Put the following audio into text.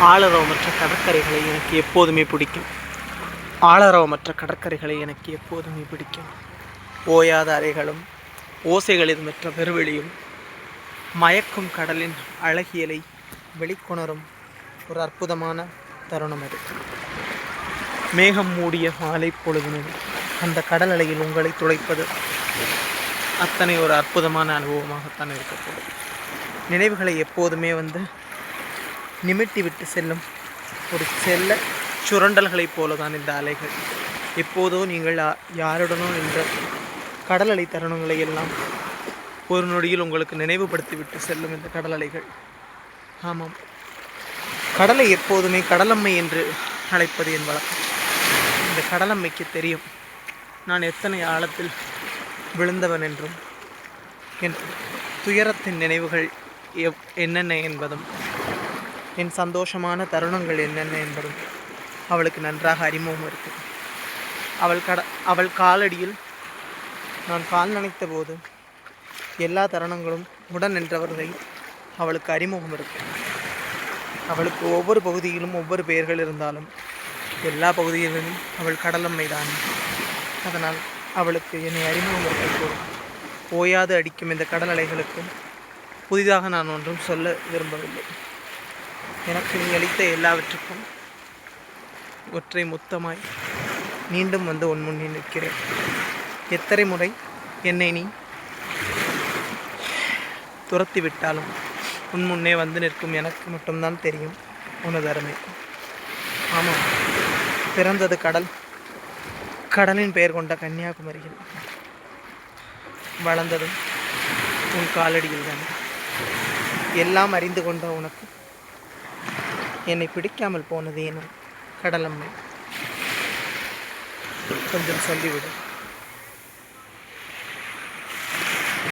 ஆளரவமற்ற கடற்கரைகளை எனக்கு எப்போதுமே பிடிக்கும். ஆளரவமற்ற கடற்கரைகளை எனக்கு எப்போதுமே பிடிக்கும். ஓயாத அறைகளும் ஓசைகளில் மற்ற பெருவெளியும் மயக்கும் கடலின் அழகியலை வெளிக்கொணரும் ஒரு அற்புதமான தருணம் அது. மேகம் மூடிய மாலை பொழுதுனும் அந்த கடல் அலையில் உங்களை துளைப்பது அத்தனை ஒரு அற்புதமான அனுபவமாகத்தான் இருக்கக்கூடும் நினைவுகளை எப்போதுமே வந்து நிமிட்டி விட்டு செல்லும் ஒரு செல்ல சுரண்டல்களைப் போல தான் இந்த அலைகள். எப்போதோ நீங்கள் யா- யாருடனோ நின்ற கடல் அலை தருணங்களை எல்லாம் ஒரு நொடியில் உங்களுக்கு நினைவுபடுத்தி விட்டு செல்லும் இந்த கடல் அலைகள். ஆமாம். கடலை எப்போதுமே கடலம்மை என்று அழைப்பது என் வழக்கம். இந்த கடலம்மைக்கு தெரியும். நான் எத்தனை ஆழத்தில் விழுந்தவன் என்றும் என் துயரத்தின் நினைவுகள் எவ் என்னென்ன என்பதும் என் சந்தோஷமான தருணங்கள் என்னென்ன என்பதும் அவளுக்கு நன்றாக அறிமுகம் இருக்குது அவள் கட அவள் காலடியில் நான் கால் நினைத்த போது எல்லா தருணங்களும் உடன் நின்றவர்களை அவளுக்கு அறிமுகம் இருக்கு. அவளுக்கு ஒவ்வொரு பகுதியிலும் ஒவ்வொரு பெயர்கள் இருந்தாலும் எல்லா பகுதிகளிலும் அவள் கடலம்மை தான் அதனால் அவளுக்கு என்னை அறிமுகம் இருக்கக்கூடும் ஓயாது அடிக்கும் இந்த கடல் அலைகளுக்கு புதிதாக நான் ஒன்றும் சொல்ல விரும்பவில்லை. எனக்கு நீ அளித்த எல்லாவற்றுக்கும் ஒற்றை முத்தமாய் மீண்டும் வந்து உன் முன்னே நிற்கிறேன். எத்தனை முறை என்னை நீ துரத்தி விட்டாலும் உன் முன்னே வந்து நிற்கும் எனக்கு மட்டும்தான் தெரியும் உனது அருமை. ஆமாம் பிறந்தது கடல். கடலின் பெயர் கொண்ட கன்னியாகுமரியில் வளர்ந்ததும் உன் காலடியில் தான் எல்லாம் அறிந்து கொண்ட உனக்கு என்னை பிடிக்காமல் போனது ஏனும் கடலம்மை. கொஞ்சம் சொல்லிவிடு.